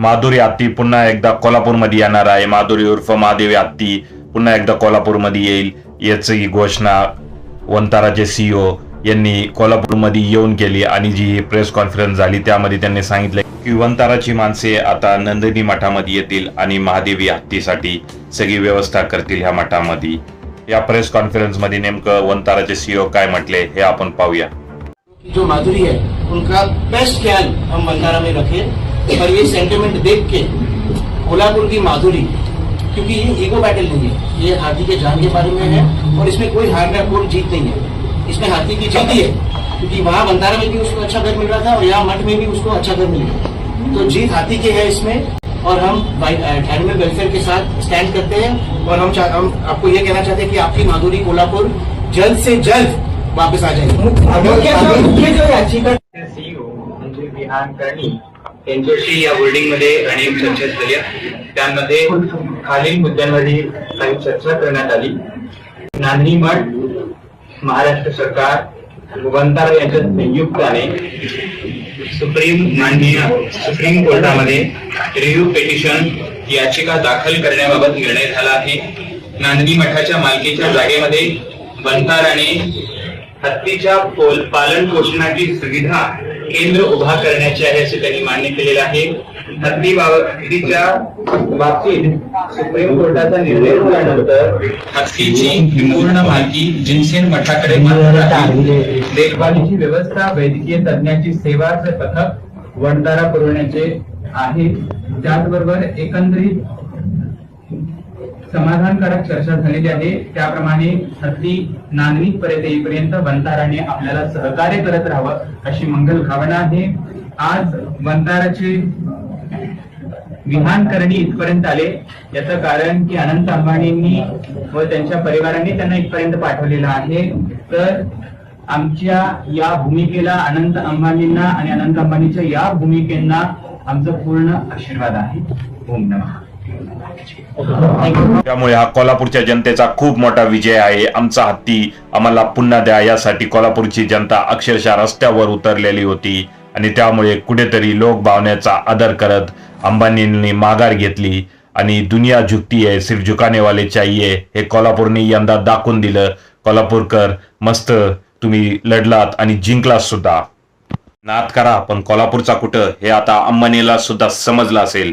माधुरी हत्ती पुन्हा एकदा कोल्हापूरमध्ये येणार आहे. माधुरी उर्फ महादेवी हत्ती पुन्हा एकदा कोल्हापूरमध्ये येईल. याची घोषणा वंताराचे सीईओ यांनी कोल्हापूरमध्ये येऊन केली आणि जी प्रेस कॉन्फरन्स झाली त्यामध्ये त्यांनी सांगितलं की वंताराची माणसे आता नंदिनी मठामध्ये येतील आणि महादेवी हत्तीसाठी सगळी व्यवस्था करतील ह्या मठामध्ये. या प्रेस कॉन्फरन्समध्ये नेमकं वंताराचे सीईओ काय म्हटले हे आपण पाहूया. जो माधुरी है उनका बेस्ट ख्याल हम बंधारा में रखें. और ये सेंटिमेंट देख के कोल्हापुर की माधुरी क्योंकि ये ईगो बैटल नहीं है ये हाथी के जान के बारे में है और इसमें कोई हार या कोई जीत नहीं है। इसमें हाथी की जीत ही है क्योंकि वहाँ बंधारा में भी उसको अच्छा घर मिल रहा था और यहाँ मठ में भी उसको अच्छा घर मिल रहा तो जीत हाथी की है इसमें और हम एनिमल वेलफेयर के साथ स्टैंड करते हैं और हम हम आपको ये कहना चाहते हैं कि आपकी माधुरी कोल्हापुर जल्द से जल्द वापस आ जाएगी। मुख्य जो याचिका सीईओ म्हणजे यांच्याशी या मध्ये अनेक चर्चा झाल्या. त्यामध्ये खालील मुद्द्यांवरील काही चर्चा करण्यात आली. नांदणी मठ महाराष्ट्र सरकार वंतारा यांच्या संयुक्ताने सुप्रीम माननीय सुप्रीम कोर्टामध्ये रिव्ह्यू पेटिशन याचिका दाखल करण्याबाबत निर्णय झाला आहे. नांदणी मठाच्या मालकीच्या जागेमध्ये बंताराने हत्तीच्या पोल पालन पोषणाची सुविधा केंद्र उभा करण्याचे आहे असे त्यांनी मान्य केलेलं आहे. हद्दी बाब- बाबतीत सुप्रीम कोर्टाचा निर्णय झाल्यानंतर हत्तीची पूर्ण मालकी जिनसेन मठाकडे देखभालीची व्यवस्था वैद्यकीय तज्ञाची सेवाचे पथक वंतारा पुरवण्याचे आहे. त्याचबरोबर एकंदरीत समाधानकारक चर्चा झालेली आहे. त्याप्रमाणे अगदी नांदणीत पर्यंत येईपर्यंत बंधाराने आपल्याला सहकार्य करत राहावं अशी मंगल भावना आहे. आज बंधाराचे विहान करणे इथपर्यंत आले. याचं कारण की अनंत अंबाणींनी व त्यांच्या परिवाराने त्यांना इथपर्यंत पाठवलेलं आहे. तर आमच्या या भूमिकेला अनंत अंबानींना आणि अनंत अंबानीच्या या भूमिकेंना आमचं पूर्ण आशीर्वाद आहे. ओम नमः. त्यामुळे हा कोल्हापूरच्या जनतेचा खूप मोठा विजय आहे. आमचा हत्ती आम्हाला पुन्हा द्या. यासाठी कोल्हापूरची जनता अक्षरशः रस्त्यावर उतरलेली होती आणि त्यामुळे कुठेतरी लोक भावनेचा आदर करत अंबानींनी माघार घेतली आणि दुनिया झुकती आहे सिर्फ झुकाने वाले चाहिए हे कोल्हापूरने यंदा दाखवून दिलं. कोल्हापूरकर मस्त तुम्ही लढलात आणि जिंकलात सुद्धा. नाद करा पण कोल्हापूरचा कुठं? हे आता अंबानीला सुद्धा समजलं असेल.